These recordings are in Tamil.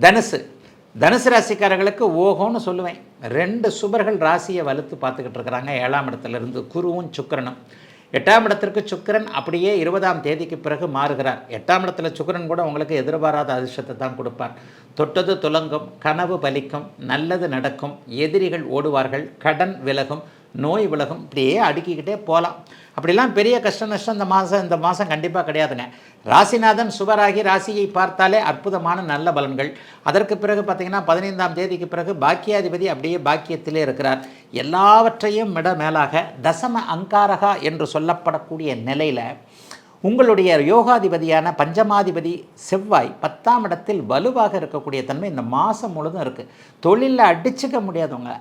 தனுசு. தனுசு ராசிக்காரர்களுக்கு ஓகோன்னு சொல்லுவேன். ரெண்டு சுபர்கள் ராசியை வலுத்து பார்த்துக்கிட்டு இருக்கிறாங்க. ஏழாம் இடத்துலேருந்து குருவும் சுக்கரனும். எட்டாம் இடத்திற்கு சுக்கரன் அப்படியே இருபதாம் தேதிக்கு பிறகு மாறுகிறார். எட்டாம் இடத்துல சுக்கரன் கூட உங்களுக்கு எதிர்பாராத அதிர்ஷ்டத்தை தான் கொடுப்பார். தொட்டது துலங்கும் கனவு பலிக்கும் நல்லது நடக்கும் எதிரிகள் ஓடுவார்கள் கடன் விலகும் நோய் விலகும். இப்படியே அடுக்கிக்கிட்டே போகலாம் அப்படிலாம் பெரிய கஷ்ட நஷ்டம் இந்த மாதம் இந்த மாதம் கண்டிப்பாக கிடையாதுங்க. ராசிநாதன் சுபராகி ராசியை பார்த்தாலே அற்புதமான நல்ல பலன்கள். அதற்கு பிறகு பார்த்திங்கன்னா பதினைந்தாம் தேதிக்கு பிறகு பாக்கியாதிபதி அப்படியே பாக்கியத்திலே இருக்கிறார். எல்லாவற்றையும் விட மேலாக தசம அங்காரகா என்று சொல்லப்படக்கூடிய நிலையில் உங்களுடைய யோகாதிபதியான பஞ்சமாதிபதி செவ்வாய் பத்தாம் இடத்தில் வலுவாக இருக்கக்கூடிய தன்மை இந்த மாதம் முழுதும் இருக்குது தொழிலில் அடிச்சுக்க முடியாதவங்க.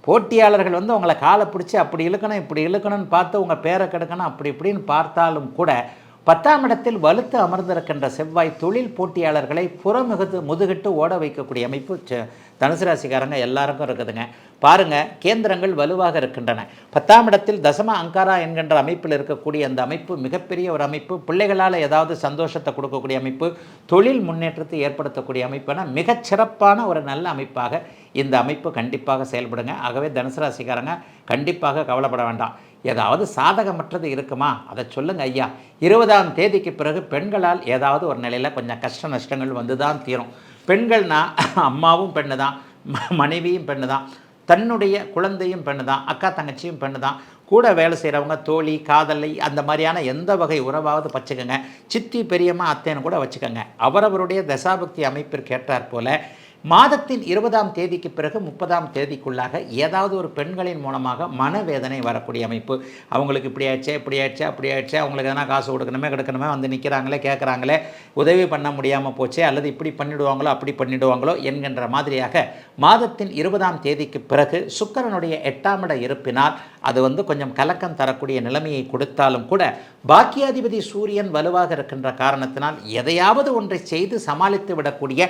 போட்டியாளர்கள் வந்து உங்களை காலை பிடிச்சி அப்படி இழுக்கணும் இப்படி இழுக்கணும்னு பார்த்து உங்கள் பேரை கெடுக்கணும் அப்படி இப்படின்னு பார்த்தாலும் கூட பத்தாம் இடத்தில் வலுத்து அமர்ந்திருக்கின்ற செவ்வாய் தொழில் போட்டியாளர்களை புறமுகத்து முதுகிட்டு ஓட வைக்கக்கூடிய அமைப்பு ச- தனுசு ராசிக்காரங்க எல்லாருக்கும் இருக்குதுங்க. பாருங்கள் கேந்திரங்கள் வலுவாக இருக்கின்றன. பத்தாம் இடத்தில் தசம அங்காரா என்கின்ற அமைப்பில் இருக்கக்கூடிய அந்த அமைப்பு மிகப்பெரிய ஒரு அமைப்பு. பிள்ளைகளால் ஏதாவது சந்தோஷத்தை கொடுக்கக்கூடிய அமைப்பு. தொழில் முன்னேற்றத்தை ஏற்படுத்தக்கூடிய அமைப்புனா மிகச்சிறப்பான ஒரு நல்ல அமைப்பாக இந்த அமைப்பு கண்டிப்பாக செயல்படுங்க. ஆகவே தனுசு ராசிக்காரங்க கண்டிப்பாக கவலைப்பட வேண்டாம். ஏதாவது சாதகமற்றது இருக்குமா? அதை சொல்லுங்க ஐயா. இருபதாம் தேதிக்கு பிறகு பெண்களால் ஏதாவது ஒரு நிலையில் கொஞ்சம் கஷ்ட நஷ்டங்கள் வந்து தான் தீரும். பெண்கள்னா அம்மாவும் பெண்ணு தான் ம- மனைவியும் பெண்ணு தான் தன்னுடைய குழந்தையும் பெண்ணு தான் அக்கா தங்கச்சியும் பெண்ணு தான் கூட வேலை செய்கிறவங்க தோழி காதலை அந்த மாதிரியான எந்த வகை உறவாவது வச்சுக்கோங்க. சித்தி பெரியம்மா அத்தைன்னு கூட வச்சுக்கோங்க. அவரவருடைய தசாபக்தி அமைப்பிற்கு ஏற்றாற் மாதத்தின் இருபதாம் தேதிக்கு பிறகு முப்பதாம் தேதிக்குள்ளாக ஏதாவது ஒரு பெண்களின் மூலமாக மனவேதனை வரக்கூடிய அமைப்பு. அவங்களுக்கு இப்படி ஆயிடுச்சே இப்படி ஆயிடுச்சு அப்படி ஆயிடுச்சே அவங்களுக்கு எதனா காசு கொடுக்கணுமே கொடுக்கணுமே வந்து நிற்கிறாங்களே கேட்குறாங்களே உதவி பண்ண முடியாமல் போச்சே அல்லது இப்படி பண்ணிடுவாங்களோ அப்படி பண்ணிடுவாங்களோ என்கின்ற மாதிரியாக மாதத்தின் இருபதாம் தேதிக்கு பிறகு சுக்கரனுடைய எட்டாம் இட இருப்பினால் அது வந்து கொஞ்சம் கலக்கம் தரக்கூடிய நிலைமையை கொடுத்தாலும் கூட பாக்கியாதிபதி சூரியன் வலுவாக இருக்கின்ற காரணத்தினால் எதையாவது ஒன்றை செய்து சமாளித்து விடக்கூடிய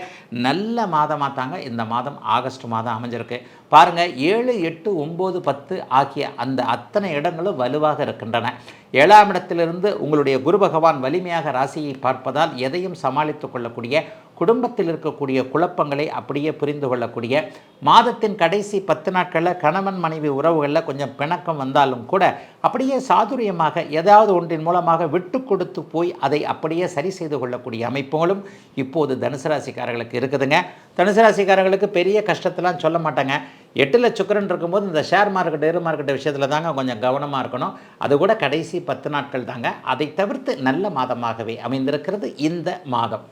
நல்ல மாதமாக தாங்க இந்த மாதம் ஆகஸ்ட் மாதம் அமைஞ்சிருக்கு. பாருங்கள் ஏழு எட்டு ஒம்பது பத்து ஆகிய அந்த அத்தனை இடங்களும் வலுவாக இருக்கின்றன. ஏழாம் இடத்திலிருந்து உங்களுடைய குரு பகவான் வலிமையாக ராசியை பார்ப்பதால் எதையும் சமாளித்து கொள்ளக்கூடிய குடும்பத்தில் இருக்கக்கூடிய குழப்பங்களை அப்படியே புரிந்து கொள்ளக்கூடிய மாதத்தின் கடைசி பத்து நாட்களில் கணவன் மனைவி உறவுகளில் கொஞ்சம் பிணக்கம் வந்தாலும் கூட அப்படியே சாதுரியமாக ஏதாவது ஒன்றின் மூலமாக விட்டு கொடுத்து போய் அதை அப்படியே சரி செய்து கொள்ளக்கூடிய அமைப்புகளும் இப்போது தனுசு ராசிக்காரர்களுக்கு இருக்குதுங்க. தனுசு ராசிக்காரர்களுக்கு பெரிய கஷ்டத்தெல்லாம் சொல்ல மாட்டாங்க. எட்டில் சுக்கரன் இருக்கும்போது இந்த ஷேர் மார்க்கெட் ஏர் மார்க்கெட் விஷயத்தில் தாங்க கொஞ்சம் கவனமாக இருக்கணும். அது கூட கடைசி பத்து நாட்கள் தாங்க. அதை தவிர்த்து நல்ல மாதமாகவே அமைந்திருக்கிறது இந்த மாதம்.